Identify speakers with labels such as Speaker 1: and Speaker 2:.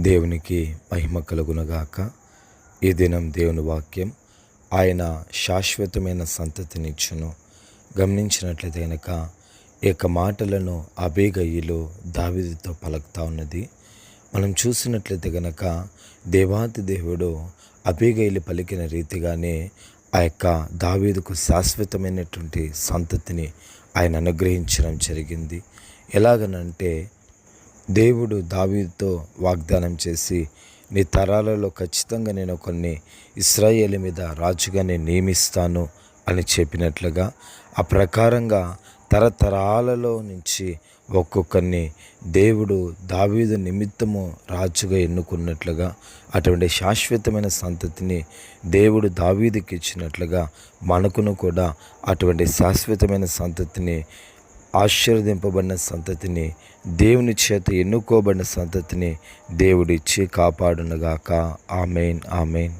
Speaker 1: దేవునికి మహిమ కలుగునగాక. ఈ దినం దేవుని వాక్యం ఆయన శాశ్వతమైన సంతతినిచ్చును. గమనించినట్లయితే కనుక ఈ యొక్క మాటలను అబేగయ్యలో దావిదితో పలుకుతా ఉన్నది. మనం చూసినట్లయితే గనక దేవాతి దేవుడు అబేగయ్యలు పలికిన రీతిగానే ఆ యొక్క దావీదుకు శాశ్వతమైనటువంటి సంతతిని ఆయన అనుగ్రహించడం జరిగింది. ఎలాగనంటే దేవుడు దావీదుతో వాగ్దానం చేసి నీ తరాలలో ఖచ్చితంగా నేను కొన్ని ఇస్రాయేల్ మీద రాజుగా నేను నియమిస్తాను అని చెప్పినట్లుగా ఆ ప్రకారంగా తరతరాలలో నుంచి ఒక్కొక్కరిని దేవుడు దావీదు నిమిత్తము రాజుగా ఎన్నుకున్నట్లుగా అటువంటి శాశ్వతమైన సంతతిని దేవుడు దావీదుకి ఇచ్చినట్లుగా మనకును కూడా అటువంటి శాశ్వతమైన సంతతిని ఆశీర్వదింపబడిన సంతతిని దేవుని చేత ఎన్నుకోబడిన సంతతిని దేవుడిచ్చి కాపాడునుగాక. Amen amen.